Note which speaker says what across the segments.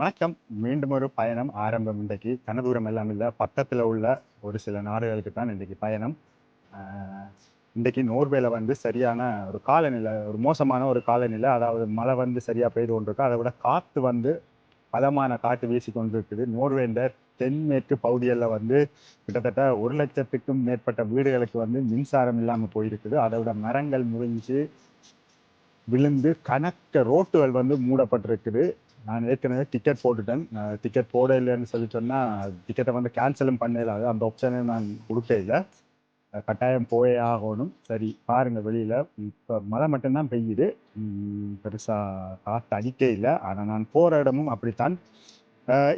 Speaker 1: வணக்கம். மீண்டும் ஒரு பயணம் ஆரம்பம். இன்றைக்கு கனதூரம் எல்லாம் இல்லை. பக்கத்தில் உள்ள ஒரு சில நாடுகளுக்கு தான் இன்றைக்கு பயணம். இன்றைக்கு நோர்வேல வந்து சரியான ஒரு காலநிலை ஒரு மோசமான ஒரு காலநிலை. அதாவது மழை வந்து சரியாக பெய்து கொண்டிருக்கு. அதை விட காற்று வந்து பலமான காற்று வீசி கொண்டிருக்குது. நோர்வேந்த தென்மேற்கு பகுதிகளில் வந்து கிட்டத்தட்ட ஒரு லட்சத்துக்கும் மேற்பட்ட வீடுகளுக்கு வந்து மின்சாரம் இல்லாமல் போயிருக்குது. அதை விட மரங்கள் முறிஞ்சு விழுந்து கணக்க ரோட்டுகள் வந்து மூடப்பட்டிருக்குது. நான் ஏற்கனவே டிக்கெட் போட்டுட்டேன். டிக்கெட் போட இல்லைன்னு சொல்லி சொன்னால் டிக்கெட்டை வந்து கேன்சலும் பண்ணலாது அந்த ஆப்ஷனே நான் கொடுத்தே இல்லை. கட்டாயம் போயே ஆகணும். சரி பாருங்கள் வெளியில். இப்போ மழை மட்டும்தான் பெய்யுது. பெருசாக காற்று அடிக்கே இல்லை. ஆனால் நான் போகிற இடமும் அப்படித்தான்.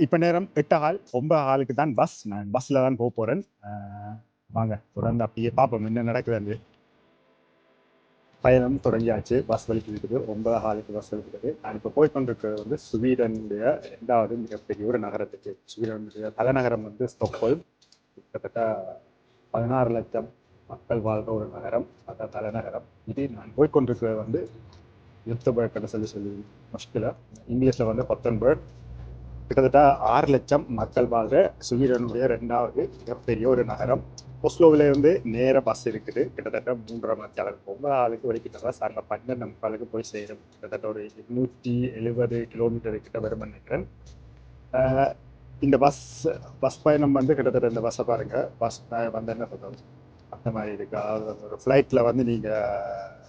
Speaker 1: இப்போ நேரம் எட்டு ஆள் ஒன்பது ஆளுக்கு தான் பஸ் நான் பஸ்ஸில் தான் போக போகிறேன் வாங்க தொடர்ந்து அப்படியே பார்ப்போம். என்ன நடக்குது பயணம் தொடங்கியாச்சு. பஸ் வலிக்குது ஒன்பது ஹாலுக்கு பஸ் வலிக்குது நான் இப்போ போய் கொண்டிருக்கிறது வந்து ஸ்வீடனுடைய ரெண்டாவது மிகப்பெரிய ஒரு நகரத்துக்கு. ஸ்வீடனுடைய தலைநகரம் வந்து ஸ்டொக்ஹோல்ம். கிட்டத்தட்ட பதினாறு லட்சம் மக்கள் வாழ்ற ஒரு நகரம். அதான் தலைநகரம். இது நான் போய் கொண்டிருக்கிறது வந்து யுத்தபர்க்னு சொல்லி சொல்லி முஷ்கில. இங்கிலீஷில் வந்து பத்தொன்பது கிட்டத்தட்ட ஆறு லட்சம் மக்கள் வாழ்ற ஸ்வீடனுடைய ரெண்டாவது மிகப்பெரிய ஒரு நகரம். ஒஸ்லோவில் இருந்து நேர பஸ் இருக்குது. கிட்டத்தட்ட மூன்றரை மணி நேரம். ஒன்பது ஆளுக்கு வரைக்கும் சாங்க பன்னெண்டு முக்காலுக்கு போய் சேரும். கிட்டத்தட்ட ஒரு நூற்றி எழுபது கிலோமீட்டர் கிட்ட வரும் நினைக்கிறேன். இந்த பஸ் பஸ் பயணம் வந்து கிட்டத்தட்ட இந்த பஸ்ஸை பாருங்க. பஸ் வந்து என்ன சொல்றது? அந்த மாதிரி இருக்கு. அதாவது ஒரு ஃப்ளைட்டில் வந்து நீங்கள்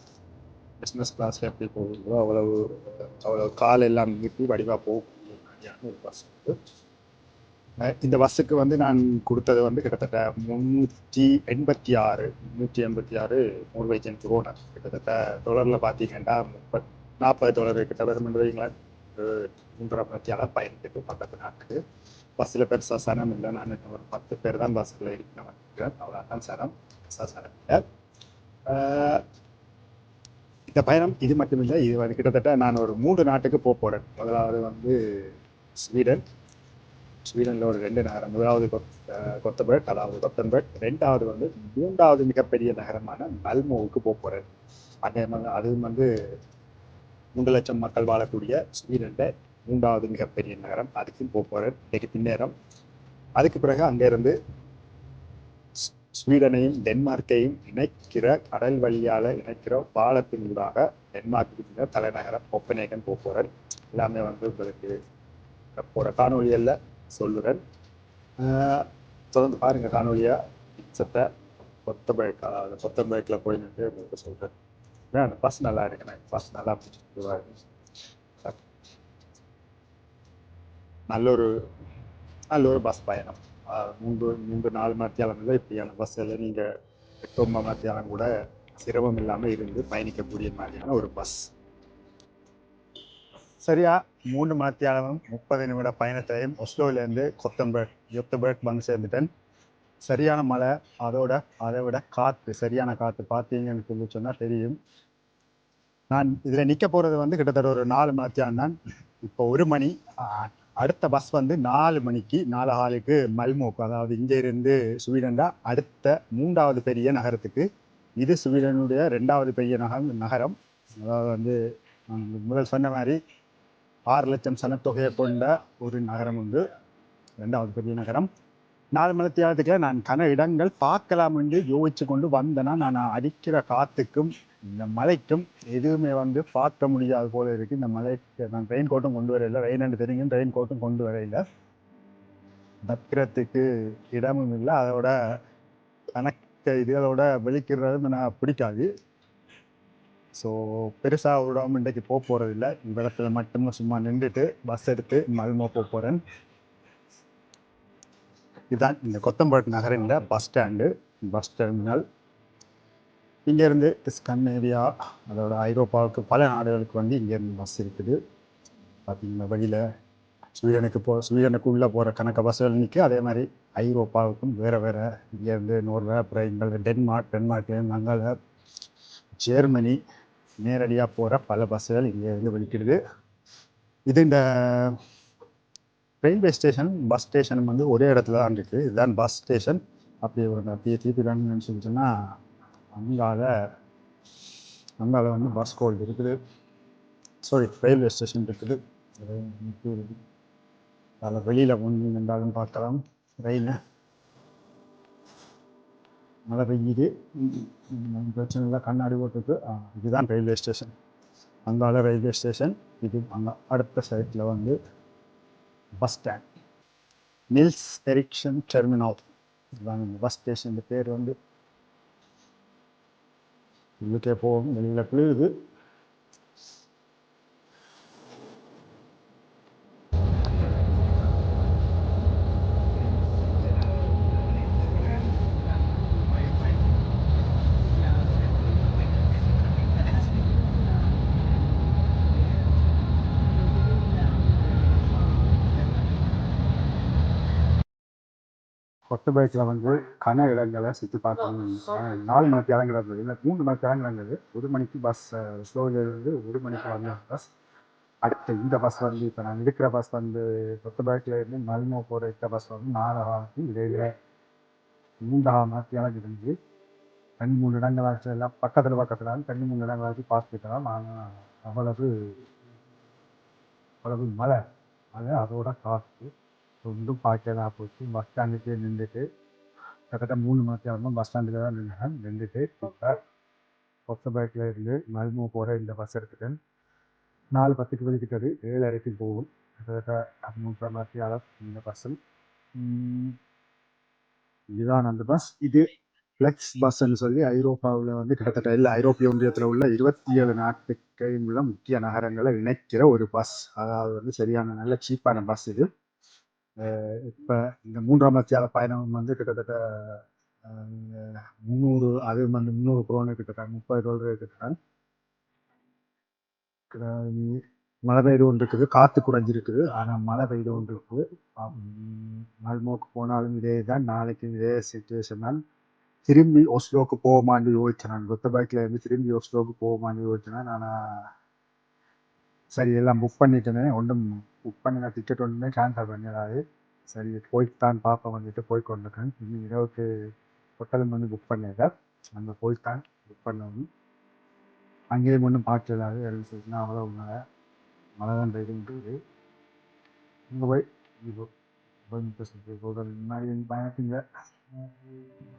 Speaker 1: பிஸ்னஸ் கிளாஸில் எப்படி போகுங்களோ அவ்வளவு அவ்வளவு கால் எல்லாம் நீட்டி வடிவாக போகக்கூடிய மாதிரியான ஒரு பஸ் வந்து இந்த பஸ்ஸுக்கு வந்து நான் கொடுத்தது வந்து கிட்டத்தட்ட முந்நூற்றி எண்பத்தி ஆறு முந்நூற்றி எண்பத்தி ஆறு நோர்வேஜன் குரோனர் கிட்டத்தட்ட டொலரில் பார்த்தீங்கன்னா முப்பத் நாற்பது டாலர் கிட்ட வரும் வைங்களேன் ஒரு மூன்றரை பயணத்துக்கு பக்கத்து நாட்டுக்கு பஸ்ஸில் பெருசாக சனம் இல்லை நான் ஒரு பத்து பேர் தான் பஸ்ஸில் இருக்கிறேன் அவ்வளோதான் சனம் பெருசாக சனம் இல்லை. இந்த பயணம் இது மட்டும் இல்லை இது வந்து கிட்டத்தட்ட நான் ஒரு மூன்று நாட்டுக்கு போக போகிறேன் முதலாவது வந்து ஸ்வீடன் ஸ்வீடனில் ஒரு ரெண்டு நகரம். முதலாவது கொத்தபர்ட் அதாவது கொத்தன்பர்ட். ரெண்டாவது வந்து மூன்றாவது மிகப்பெரிய நகரமான மல்மோவுக்கு போக போகிறேன் அங்கே அதுவும் வந்து மூன்று லட்சம் மக்கள் வாழக்கூடிய ஸ்வீடனில் மூன்றாவது மிகப்பெரிய நகரம். அதுக்கும் போக போகிறேன் இன்றைக்கு பின்னேரம் அதுக்கு பிறகு அங்கேருந்து ஸ்வீடனையும் டென்மார்க்கையும் இணைக்கிற கடல் வழியால் இணைக்கிற பாலத்தின் ஊடாக டென்மார்க்கு தலைநகரம் ஒப்பனேகன் போக போகிறேன் எல்லாமே வந்து உங்களுக்கு போகிற காணொலிகளில் சொல்லுறேன். ஆஹ் தொடர்ந்து பாருங்க காணொலியா சத்தை கொத்தமல்லி அதாவது போய் நின்று உங்களுக்கு சொல்கிறேன் ஏன்னா அந்த பஸ் நல்லா இருக்கு. எனக்கு பஸ் நல்லா பிடிச்சிருக்கு. நல்ல ஒரு நல்ல ஒரு பஸ் பயணம். ஆஹ் மூன்று மூன்று நாலு மத்தியாலம் இல்லை இப்படியான பஸ்ஸில் நீங்கள் எட்டு ஒன்பது மத்தியாலம் கூட சிரமம் இல்லாமல் இருந்து பயணிக்கக்கூடிய மாதிரியான ஒரு பஸ். சரியா? மூன்று மணித்தியாலமும் முப்பது நிமிட பயணத்தையும் ஒஸ்லோவிலேருந்து கொத்தம்பர்க் யுத்தபர்க் வந்து சேர்ந்துட்டேன். சரியான மழை அதோட அதை விட காற்று சரியான காற்று. பார்த்தீங்கன்னு சொல்லி சொன்னால் தெரியும். நான் இதில் நிற்க போகிறது வந்து கிட்டத்தட்ட ஒரு நாலு மணித்தியாலம் தான். இப்போ ஒரு மணி அடுத்த பஸ் வந்து நாலு மணிக்கு நாலு ஆளுக்கு மல்மோக்கு அதாவது இங்கேருந்து ஸ்வீடன்டா அடுத்த மூன்றாவது பெரிய நகரத்துக்கு. இது ஸ்வீடனுடைய ரெண்டாவது பெரிய நகரம் நகரம். அதாவது வந்து முதல் சொன்ன மாதிரி ஆறு லட்சம் சனத்தொகையை கொண்ட ஒரு நகரம் உண்டு. ரெண்டாவது பெரிய நகரம். நாலு மணி தியாலத்துக்கு நான் கன இடங்கள் பார்க்கலாம் என்று யோசிச்சு கொண்டு வந்தேன்னா நான் அடிக்கிற காத்துக்கும் இந்த மலைக்கும் எதுவுமே வந்து பார்க்க முடியாது போல இருக்கு. இந்த மலைக்கு நான் ரெயின் கோட்டும் கொண்டு வரையில ரெயின் ரெண்டு தெரியும் ரெயின் கோட்டும் கொண்டு வரையில தக்கிறதுக்கு இடமும் இல்லை. அதோட கணக்க இது அதோட வெளிக்கிறது நான் பிடிக்காது. ஸோ பெருசாக ஒரு இன்றைக்கு போக போகிறதில்ல இந்த இடத்துல மட்டும் சும்மா நின்றுட்டு பஸ் எடுத்து மல்மோ போக போகிறேன் இதுதான் இந்த கொத்தம்பாடு நகரில் பஸ் ஸ்டாண்டு பஸ் டெர்மினல் இங்கேருந்து ஸ்கandinavia அதோட ஐரோப்பாவுக்கு பல நாடுகளுக்கு வந்து இங்கேருந்து பஸ் இருக்குது. பார்த்தீங்கன்னா வெளியில் ஸ்வீடனுக்கு போ ஸ்வீடனுக்கு உள்ளே போகிற கணக்க பஸ்கள் நிற்க அதே மாதிரி ஐரோப்பாவுக்கும் வேறு வேறு இங்கேருந்து நோர்வே அப்புறம் இங்கே டென்மார்க் டென்மார்க்லேருந்து அங்கே ஜெர்மனி நேரடியாக போகிற பல பஸ்ஸுகள் இங்கே இருந்து வெளிக்கிடுது இது இந்த ரயில்வே ஸ்டேஷன் பஸ் ஸ்டேஷன் வந்து ஒரே இடத்துல தான் இருக்குது இதுதான் பஸ் ஸ்டேஷன் அப்படி ஒரு அப்படியே திருப்பி சொல்லி அங்கால அங்கால வந்து பஸ் கோல்டு இருக்குது. சாரி ரயில்வே ஸ்டேஷன் இருக்குது. அதில் வெளியில் ஒன்று நின்றாலும் பார்க்கலாம். ரயில் மழை பெய்யுது பிரச்சனை இல்லை. கண்ணாடி போட்டுருக்கு இதுதான் ரயில்வே ஸ்டேஷன் அங்கால ரயில்வே ஸ்டேஷன் இது அங்கே அடுத்த சைட்டில் வந்து bus stand Nils Ericson terminal இதுதான் இந்த பஸ் ஸ்டேஷன் பேர் வந்து. உள்ளுக்கே போகும். வெளியில் குளிருது. கொத்த பைக்கில் வந்து கன இடங்களை சுற்றி பார்க்கணும் நாலு மணிக்கு இறங்குறது இல்லை மூணு மணிக்கு இறங்குறது. ஒரு மணிக்கு பஸ் ஸ்லோவிலேருந்து ஒரு மணிக்கு வந்த பஸ் அடுத்து இந்த பஸ் வந்து இப்போ நான் இருக்கிற பஸ் வந்து கொத்த பைக்கில் இருந்து மல்மோ போகிற இந்த பஸ் வந்து நாலாயிரத்தி இடையில. மூன்றாம் மாற்றி இறங்குது ரெண்டு மூணு இடங்களாச்சு எல்லாம் பக்கத்தில் பக்கத்தில் ரெண்டு மூணு இடங்களாச்சு பார்த்துக்கலாம் ஆனால் அவ்வளவு அவ்வளவு மழை மழை அதோட காற்று ஒன்றும் பார்க்கலாம் போச்சு. பஸ் ஸ்டாண்டுக்கே நின்றுட்டு கிட்டத்தட்ட மூணு மணி நேரமும் பஸ் ஸ்டாண்டுக்கு தான் நின்றேன் நின்றுட்டு பைக்கில் இருந்து மல்மோ போகிற இந்த பஸ் எடுத்துட்டு நாலு பத்துக்கு வெளிக்கிட்டது ஏழு அரைக்கு போகும். கிட்டத்தட்ட மூன்றரை மணி நேரம் இந்த பஸ்ஸில் இதுதான் அந்த பஸ். இது ஃப்ளெக்ஸ் பஸ்ன்னு சொல்லி ஐரோப்பாவில் வந்து கிட்டத்தட்ட எல்லா ஐரோப்பிய ஒன்றியத்தில் உள்ள இருபத்தி ஏழு நாட்டுக்கையும் உள்ள முக்கிய நகரங்களை இணைக்கிற ஒரு பஸ். அதாவது வந்து சரியான நல்ல சீப்பான பஸ் இது. இப்போ இந்த மூன்றாம் லட்சியால பயணம் வந்து கிட்டத்தட்ட முந்நூறு அது வந்து முந்நூறு குரோனு கிட்டத்தட்ட முப்பது டாலர் கிட்டத்தட்ட. மழை பெய்து ஒன்று இருக்குது காற்று குறைஞ்சிருக்குது. ஆனால் மழை பெய்து ஒன்று இருக்குது மல்மோக்கு போனாலும் இதே தான் நாளைக்கு இதே சுச்சுவேஷன் தான். திரும்பி ஒஸ்லோக்கு போகமான்னு யோசிச்சேன் நான். கொத்த பைக்கில் இருந்து திரும்பி ஒஸ்லோக்கு போகமான்னு யோசிச்சேன் ஆனால் சரி எல்லாம் புக் பண்ணிட்டேனே. ஒன்றும் புக் பண்ணின டிக்கெட் ஒன்றுமே கேன்சல் பண்ணிடாது. சரி போயிட்டு தான் வந்துட்டு போய் கொண்டிருக்கேன் இன்னும் இரவுக்கு ஹோட்டலும் வந்து புக் பண்ணியிருக்கேன் அங்கே போய்ட்டான் தான் புக் பண்ணணும் அங்கேயும் ஒன்றும் பார்க்கலாது எழுதினா அவ்வளோ மழை மழை தான் இருக்குன்றது இங்கே போய் இப்போ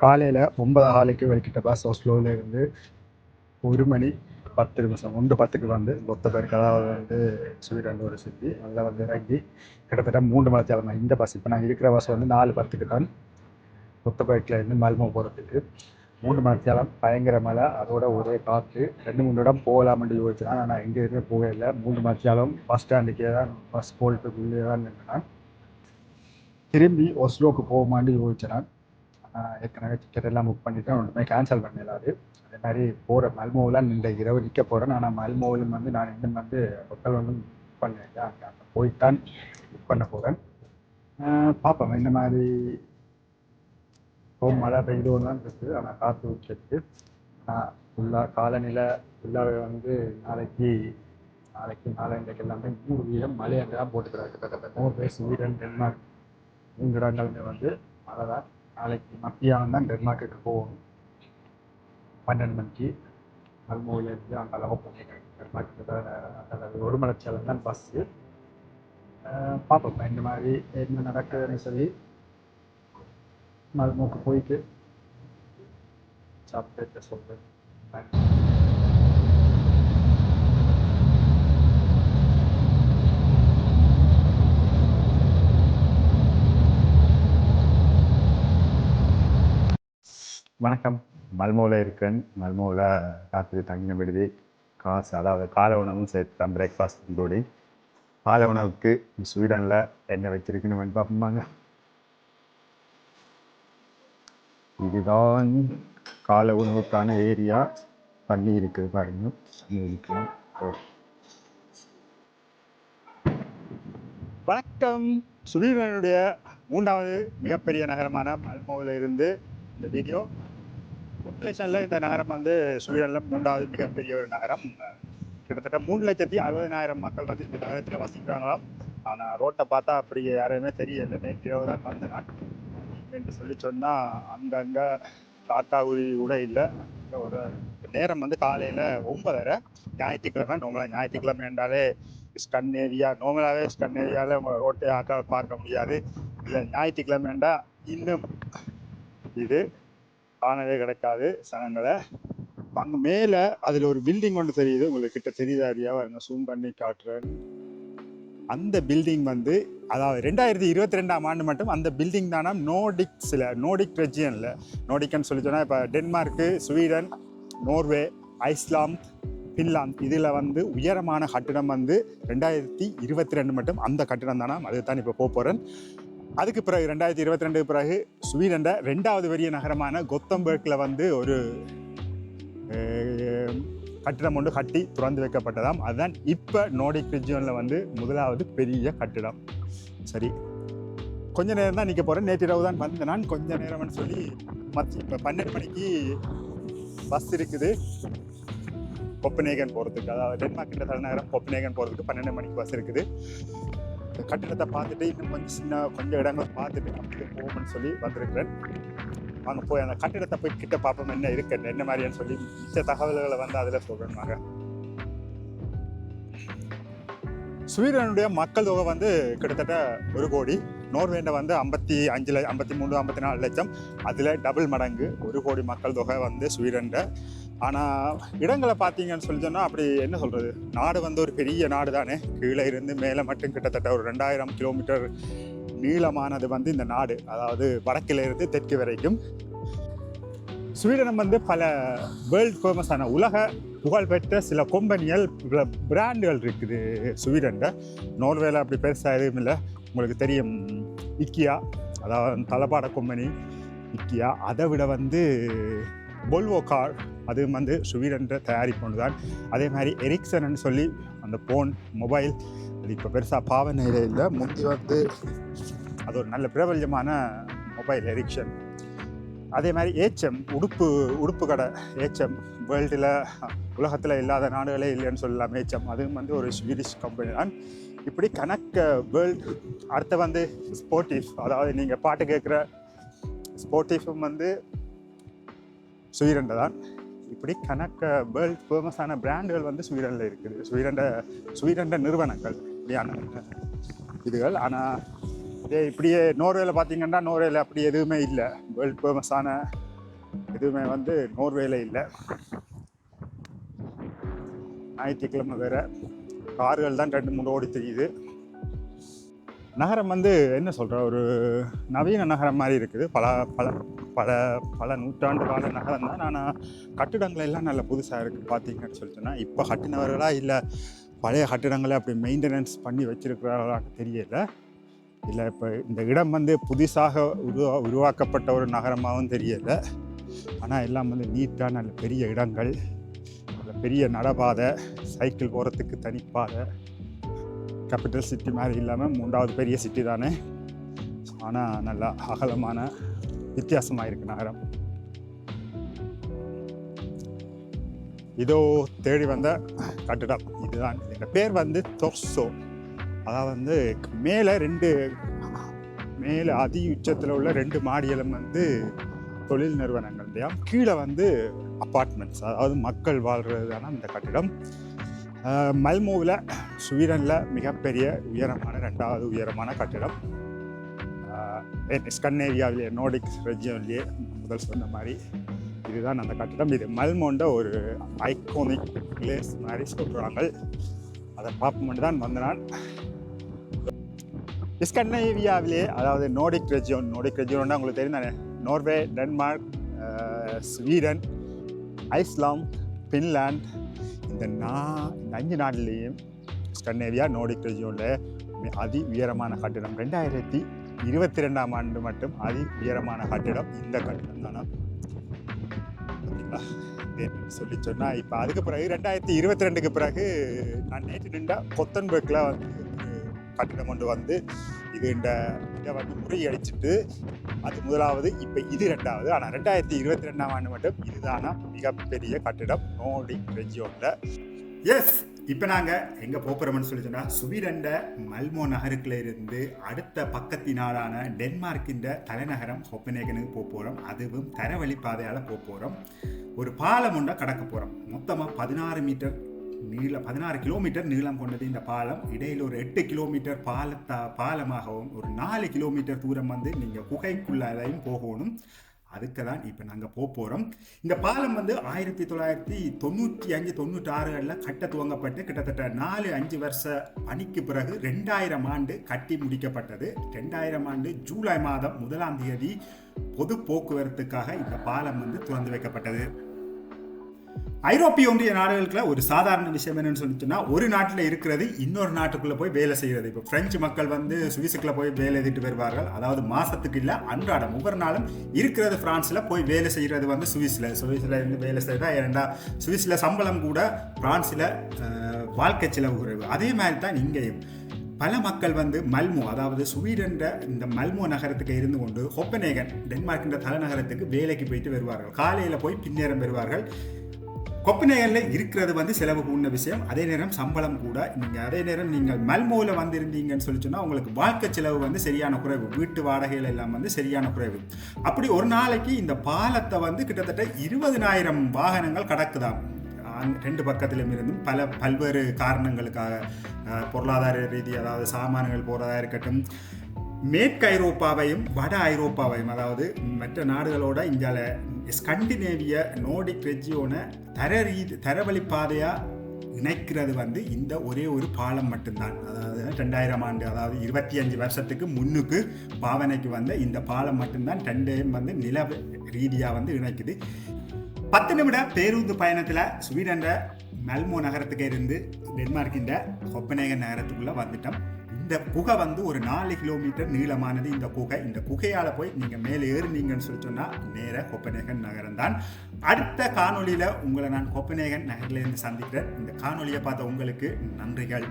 Speaker 1: காலையில் ஒன்பது ஆளுக்கு வெளிக்கிட்ட பஸ் ஒஸ்லோவில் இருந்து ஒரு மணி பத்து நிமிஷம் ஒன்று பத்துக்கு வந்து. மொத்த பேர் அதாவது வந்து ஸ்வீடனோட சுற்றி அதில் வந்து இறங்கி கிட்டத்தட்ட மூன்று மணி இந்த பஸ் இப்போ நான் இருக்கிற பஸ் வந்து நாலு பத்துக்கு தான். மொத்த இருந்து மல்மோ போகிறதுக்கு மூணு மணி பயங்கர மழை அதோட ஒரே காற்று ரெண்டு மூணு இடம் போகலாம்னு யோசிச்சேன். ஆனால் நான் போகவே போகல மூணு மணி பஸ் ஸ்டாண்டுக்கே தான் பஸ் போகிறதுக்குள்ளே தான் நின்றுனான் திரும்பி ஒஸ்லோக்கு போகுமான்னு யோசிச்சேன் ஏற்கனவே டிக்கெட் எல்லாம் புக் பண்ணிட்டேன். ஒன்றுமே கேன்சல் பண்ணிடலாது அதே மாதிரி போகிற மல்மோவில் இந்த இரவு நிற்க போகிறேன் ஆனால் மல்மோவிலும் வந்து நான் இன்னும் வந்து ஹோட்டல் வந்து புக் பண்ணேன் அங்கே அங்கே போய்த்தான் புக் பண்ண போகிறேன் பார்ப்போம். இந்த மாதிரி இப்போ மழை பெய்து தான் இருக்குது. ஆனால் காற்று ஊற்றிருக்கு. ஃபுல்லாக காலநிலை ஃபுல்லாகவே வந்து நாளைக்கு நாளைக்கு நாளைக்கு எல்லாமே நூறு வீதம் மழை அங்கே தான் போட்டுக்கிறாங்க. கிட்டத்தட்ட நோர்வே ஸ்வீடன் டென்மார்க் மூன்று இடங்களுமே வந்து மழை தான் நாளைக்கு மத்தியானம் தான் டென்மார்க்குக்கு போகணும். பன்னெண்டு மணிக்கு. மல்மோவிலேருந்து அங்கே அளவு பண்ணிட்டேன் டென்மார்க்கு அதாவது ஒரு மலைச்சாலம் தான் பஸ்ஸு பார்ப்போம். இந்த மாதிரி என்ன நடக்குதுன்னு சொல்லி மல்மோக்கு போயிட்டு சாப்பிட்டு சொல்கிறேன் வணக்கம். மல்மோவில் இருக்கேன். மல்மோவில் ராத்திரி தங்கின விடுதி. காசு அதாவது காலை உணவும் சேர்த்து தான் பிரேக்ஃபாஸ்ட் கூடி. காலை உணவுக்கு ஸ்வீடனில் என்ன வச்சிருக்கணும்னு பார்ப்போம்பாங்க இதுதான் காலை உணவுக்கான ஏரியா. தண்ணி இருக்குது பாருங்க. தண்ணி இருக்கலாம் வணக்கம். சுவீடனுடைய மூன்றாவது மிகப்பெரிய நகரமான மல்மோவில் இருந்து இந்த வீடியோ. பாப்புலேஷனில் இந்த நகரம் வந்து ஸ்வீடனில் மூன்றாவது மிகப்பெரிய ஒரு நகரம். கிட்டத்தட்ட மூணு லட்சத்தி அறுபதாயிரம் மக்கள் வந்து இந்த நகரத்தில் வசிக்கிறாங்களாம். ஆனால் ரோட்டை பார்த்தா அப்படி யாருமே தெரியல நேற்று தான் வந்த என்று சொல்லி சொன்னால் அங்கங்கே தாத்தா உரி கூட இல்லை. ஒரு நேரம் வந்து காலையில் ஒன்பதரை ஞாயிற்றுக்கிழமை நம்மளை ஞாயிற்றுக்கிழமை என்றாலே ஸ்கன்னேரியா நார்மலாகவே ஸ்கன்னேரியாவில் ரோட்டை ஆக்க பார்க்க முடியாது. இல்லை ஞாயிற்றுக்கிழமை என்றால் இன்னும் இது காணவே கிடைக்காது சனங்களை. அங்கே மேலே அதில் ஒரு பில்டிங் ஒன்று தெரியுது. உங்களுக்கு கிட்ட தெரியுதா இல்லையா? பாருங்க ஜூம் பண்ணி காட்டுறேன். அந்த பில்டிங் வந்து அதாவது ரெண்டாயிரத்தி இருபத்தி ரெண்டாம் ஆண்டு மட்டும் அந்த பில்டிங் தானா நோடிக்ஸில் நோடிக் ரெஜியனில் நோடிக்னு சொல்லி சொன்னால் இப்போ Denmark Sweden Norway Iceland Finland இதில் வந்து உயரமான கட்டிடம் வந்து ரெண்டாயிரத்தி இருபத்தி ரெண்டு மட்டும் அந்த கட்டிடம் தானா அதுதான் இப்போ போக போகிறேன் அதுக்கு பிறகு ரெண்டாயிரத்தி இருபத்தி ரெண்டுக்கு பிறகு ஸ்வீடனில் ரெண்டாவது பெரிய நகரமான கொத்தம்பேர்க்கில் வந்து ஒரு கட்டிடம் ஒன்று கட்டி திறந்து வைக்கப்பட்டதாம். அதுதான் இப்போ நோடிக் ரிஜியனில் வந்து முதலாவது பெரிய கட்டிடம். சரி. கொஞ்ச நேரம் தான் நிற்க போகிறேன் நேற்று இரவு தான் வந்தேன் நான். கொஞ்ச நேரம்னு சொல்லி மத் இப்போ பன்னெண்டு மணிக்கு பஸ் இருக்குது. கொப்பநேகன் போகிறதுக்கு அதாவது டென்மார்க்கின்ற தலைநகரம் கொப்பநேகன் போகிறதுக்கு பன்னெண்டு மணிக்கு பஸ் இருக்குது. கட்டிடத்தை பார்த்துட்டு இன்னும் கொஞ்சம் சின்ன கொஞ்சம் இடங்களை பார்த்துட்டு அப்படியே போகணும்னு சொல்லி வந்திருக்கிறேன். அங்கே போய் அந்த கட்டிடத்தை போய் கிட்ட பார்ப்போம் என்ன இருக்கு என்ன மாதிரியான்னு சொல்லி மிச்ச தகவல்களை வந்து அதில் சொல்கிறேன் வாங்க. ஸ்வீடனுடைய மக்கள் தொகை வந்து கிட்டத்தட்ட ஒரு கோடி நோர்வேண்ட வந்து ஐம்பத்தி அஞ்சு ஐம்பத்தி மூணு ஐம்பத்தி நாலு லட்சம். அதில் டபுள் மடங்கு ஒரு கோடி மக்கள் தொகை வந்து ஸ்வீடன்ட ஆனால் இடங்களை பார்த்தீங்கன்னு சொல்லி சொன்னால் அப்படி என்ன சொல்கிறது நாடு வந்து ஒரு பெரிய நாடு தானே கீழே இருந்து மேலே மட்டும் கிட்டத்தட்ட ஒரு ரெண்டாயிரம் கிலோமீட்டர் நீளமானது வந்து இந்த நாடு. அதாவது வடக்கிலிருந்து தெற்கு வரைக்கும். ஸ்வீடனம் வந்து பல வேர்ல்ட் ஃபேமஸான உலக புகழ்பெற்ற சில கொம்பனிகள் பிராண்டுகள் இருக்குது ஸ்வீடனில் நோர்வேல அப்படி பெருசாக எதுவும் இல்லை. உங்களுக்கு தெரியும் இக்கியா அதாவது தளபாட கொம்பனி இக்கியா. அதை விட வந்து பொல்வோ கார் அது வந்து சுவீடன்ற தயாரிப்பு ஒன்று தான் அதே மாதிரி எரிக்சன் சொல்லி அந்த ஃபோன் மொபைல் அது இப்போ பெருசாக பாவனையில் இல்லை. முந்தி வந்து அது ஒரு நல்ல பிரபல்யமான மொபைல் எரிக்ஷன் அதே மாதிரி ஏச்எம் உடுப்பு உடுப்பு கடை ஏச்எம் வேர்ல்டில் உலகத்தில் இல்லாத நாடுகளே இல்லைன்னு சொல்லலாம் ஏச்எம் அதுவும் வந்து ஒரு ஸ்வீடிஷ் கம்பெனி தான். இப்படி கணக்க வேர்ல்டு அடுத்து வந்து ஸ்போர்ட்டிஃப் அதாவது நீங்கள் பாட்டு கேட்குற ஸ்போர்ட்டிஃபும் வந்து ஸ்வீடனில் தான் இப்படி கணக்க வேர்ல்ட் ஃபேமஸான பிராண்டுகள் வந்து ஸ்வீடனில் இருக்குது. ஸ்வீடன்ட ஸ்வீடன்ட நிறுவனங்கள். இப்படியான இதுகள். ஆனால் இதே இப்படியே நோர்வேல பார்த்தீங்கன்னா நோர்வேல அப்படி எதுவுமே இல்லை. வேர்ல்ட் ஃபேமஸான எதுவுமே வந்து நோர்வேல இல்லை. ஞாயிற்றுக்கிழமை வேறு. கார்கள் தான் ரெண்டு மூணு ஓடி தெரியுது. நகரம் வந்து என்ன சொல்கிற ஒரு நவீன நகரம் மாதிரி இருக்குது. பல பல பல பல நூற்றாண்டு கால நகரம் தான். ஆனால் கட்டிடங்கள் எல்லாம் நல்ல புதுசாக இருக்குது பார்த்தீங்கன்னு சொல்லிட்டுனா இப்போ கட்டினவர்களா இல்லை பழைய கட்டிடங்களை அப்படி மெயின்டெனன்ஸ் பண்ணி வச்சிருக்கிறாங்களான்னு தெரியல. இல்லை இப்போ இந்த இடம் வந்து புதுசாக உருவா உருவாக்கப்பட்ட ஒரு நகரமாகவும் தெரியல. ஆனால் எல்லாம் வந்து நீட்டாக நல்ல பெரிய இடங்கள் நல்ல பெரிய நடபாதை சைக்கிள் போகிறதுக்கு தனிப்பாதை. கேபிட்டல் சிட்டி மாதிரி இல்லாமல் மூன்றாவது பெரிய சிட்டி தானே? ஆனால் நல்லா அகலமான வித்தியாசமாக இருக்கு நகரம். இதோ தேடி வந்த கட்டிடம். இதுதான். இந்த பேர் வந்து தொர்சோ. அதாவது வந்து மேலே ரெண்டு மேலே அதி உச்சத்தில் உள்ள ரெண்டு மாடிகளும் வந்து தொழில் நிறுவனங்கள் இல்லையா? கீழே வந்து அப்பார்ட்மெண்ட்ஸ் அதாவது மக்கள் வாழ்கிறது தானே இந்த கட்டிடம். மல்மோவில் ஸ்வீடனில் மிகப்பெரிய உயரமான ரெண்டாவது உயரமான கட்டிடம். ஸ்கன்னேரியாவிலே நோடிக் ரெஜியன்லேயே முதல் சொன்ன மாதிரி இதுதான் அந்த கட்டிடம். இது மல்மோண்ட ஒரு ஐகோனிக் பிளேஸ் மாதிரி சொல்கிறாங்க அதை பார்ப்போம்னு தான் வந்த நான் ஸ்கன்னேவியாவிலே அதாவது நோடிக் ரெஜியோன் நோடிக் ரெஜியோன்னா உங்களுக்கு தெரியும் தானே? Norway Denmark Sweden Iceland Finland இந்த நா இந்த அஞ்சு நாடுலேயும் ஸ்கண்டேவியா நோடிக் ரெஜியோனில் அதி உயரமான கட்டிடம். ரெண்டாயிரத்தி இருபத்தி ரெண்டாம் ஆண்டு மட்டும் அதி உயரமான கட்டிடம் இந்த கட்டிடம் தானா? ஓகேங்களா? சொல்லி சொன்னால் இப்போ அதுக்கு பிறகு ரெண்டாயிரத்தி இருபத்தி ரெண்டுக்கு பிறகு நான் நேற்று நின்றா கொத்தன்பர்க்கில் வந்து கட்டிடம் கொண்டு வந்து இது இந்த இதை வந்து முறியடிச்சிட்டு அது முதலாவது இப்போ இது ரெண்டாவது. ஆனால் ரெண்டாயிரத்தி இருபத்தி ரெண்டாம் ஆண்டு மட்டும் இதுதானா? மிகப்பெரிய கட்டிடம் நோடி ரெஜியோனில் எஸ் இப்போ நாங்கள் எங்கே போகிறோம்னு சொல்லி சொன்னால் சுவீடண்ட மல்மோ நகருக்குள்ள இருந்து அடுத்த பக்கத்து நாடான டென்மார்க்கின் தலைநகரம் ஹொப்பனேகனுக்கு போக போகிறோம் அதுவும் தரவழி பாதையால் போக போகிறோம் ஒரு பாலம் ஒன்றை கடக்க போகிறோம் மொத்தமாக பதினாறு மீட்டர்
Speaker 2: நீள பதினாறு கிலோமீட்டர் நீளம் கொண்டது இந்த பாலம். இடையில் ஒரு எட்டு கிலோமீட்டர் பாலத்தா பாலமாகவும் ஒரு நாலு கிலோமீட்டர் தூரம் வந்து நீங்கள் குகைக்குள்ளாலையும் போகணும். அதுக்கு தான் இப்போ நாங்கள் போக போகிறோம் இந்த பாலம் வந்து ஆயிரத்தி தொள்ளாயிரத்தி தொண்ணூற்றி அஞ்சு தொண்ணூற்றி ஆறுகளில் கட்ட துவங்கப்பட்டு கிட்டத்தட்ட நாலு அஞ்சு வருஷ பணிக்கு பிறகு ரெண்டாயிரம் ஆண்டு கட்டி முடிக்கப்பட்டது. ரெண்டாயிரம் ஆண்டு ஜூலை மாதம் முதலாம் தேதி பொது போக்குவரத்துக்காக இந்த பாலம் வந்து திறந்து வைக்கப்பட்டது. ஐரோப்பிய ஒன்றிய நாடுகளுக்குள்ள ஒரு சாதாரண விஷயம் என்னன்னு சொல்லிச்சுன்னா ஒரு நாட்டில் இருக்கிறது இன்னொரு நாட்டுக்குள்ள போய் வேலை செய்கிறது இப்போ பிரெஞ்சு மக்கள் வந்து சுவிஸுக்குள்ள போய் வேலை எழுதிட்டு வருவார்கள். அதாவது மாசத்துக்கு இல்லை அன்றாடம் ஒவ்வொரு நாளும் இருக்கிறது பிரான்ஸ்ல போய் வேலை செய்கிறது வந்து சுவிஸ்ல. சுவிஸ்ல இருந்து வேலை செய்யறதா ஏன்டா சுவிஸ்ல சம்பளம் கூட பிரான்ஸ்ல வாழ்க்கை செலவு குறைவு. அதே மாதிரி தான் இங்கேயும். பல மக்கள் வந்து மல்மோ அதாவது ஸ்வீடன்ற இந்த மல்மோ நகரத்துக்கு இருந்து கொண்டு ஹொப்பனேகன் டென்மார்க்கின்ற தலைநகரத்துக்கு வேலைக்கு போயிட்டு வருவார்கள். காலையில் போய் பின்னேறம் பெறுவார்கள். கொப்பனேகனில் இருக்கிறது வந்து செலவு கூடின விஷயம். அதே நேரம் சம்பளம் கூட. நீங்கள் அதே நேரம் நீங்கள் மல்மோவில் வந்திருந்தீங்கன்னு சொல்லி சொன்னால் உங்களுக்கு வாழ்க்கை செலவு வந்து சரியான குறைவு. வீட்டு வாடகைகள் எல்லாம் வந்து சரியான குறைவு. அப்படி ஒரு நாளைக்கு இந்த பாலத்தை வந்து கிட்டத்தட்ட இருபதினாயிரம் வாகனங்கள் கடக்குதாம். ரெண்டு பக்கத்திலும் இருந்தும் பல பல்வேறு காரணங்களுக்காக பொருளாதார ரீதி அதாவது சாமான்கள் போகிறதா இருக்கட்டும் மேற்கு ஐரோப்பாவையும் வட ஐரோப்பாவையும் அதாவது மற்ற நாடுகளோட இந்தியாவில் ஸ்கண்டினேவிய நோடிக் ரெஜியோனை தர ரீதி தரவழி பாதையாக இணைக்கிறது வந்து இந்த ஒரே ஒரு பாலம் மட்டும்தான். அதாவது ரெண்டாயிரம் ஆண்டு அதாவது இருபத்தி அஞ்சு வருஷத்துக்கு முன்னுக்கு பாவனைக்கு வந்த இந்த பாலம் மட்டும்தான் ரெண்டையும் வந்து நில ரீதியாக வந்து இணைக்குது. பத்து நிமிட பேருந்து பயணத்தில் ஸ்வீடன்ற மெல்மோ நகரத்துக்கு இருந்து டென்மார்க்கின்ற கொப்பனேகன் நகரத்துக்குள்ளே வந்துட்டோம். இந்த குகை வந்து ஒரு நாலு கிலோமீட்டர் நீளமானது. இந்த குகை இந்த குகையால போய் நீங்க மேலே ஏறுனீங்கன்னு சொல்லி சொன்னா நேர கொப்பநேகன் நகரம் தான். அடுத்த காணொலியில் உங்களை நான் கொப்பநேகன் நகர்ல இருந்து சந்திக்கிறேன். இந்த காணொலியை பார்த்த உங்களுக்கு நன்றிகள்.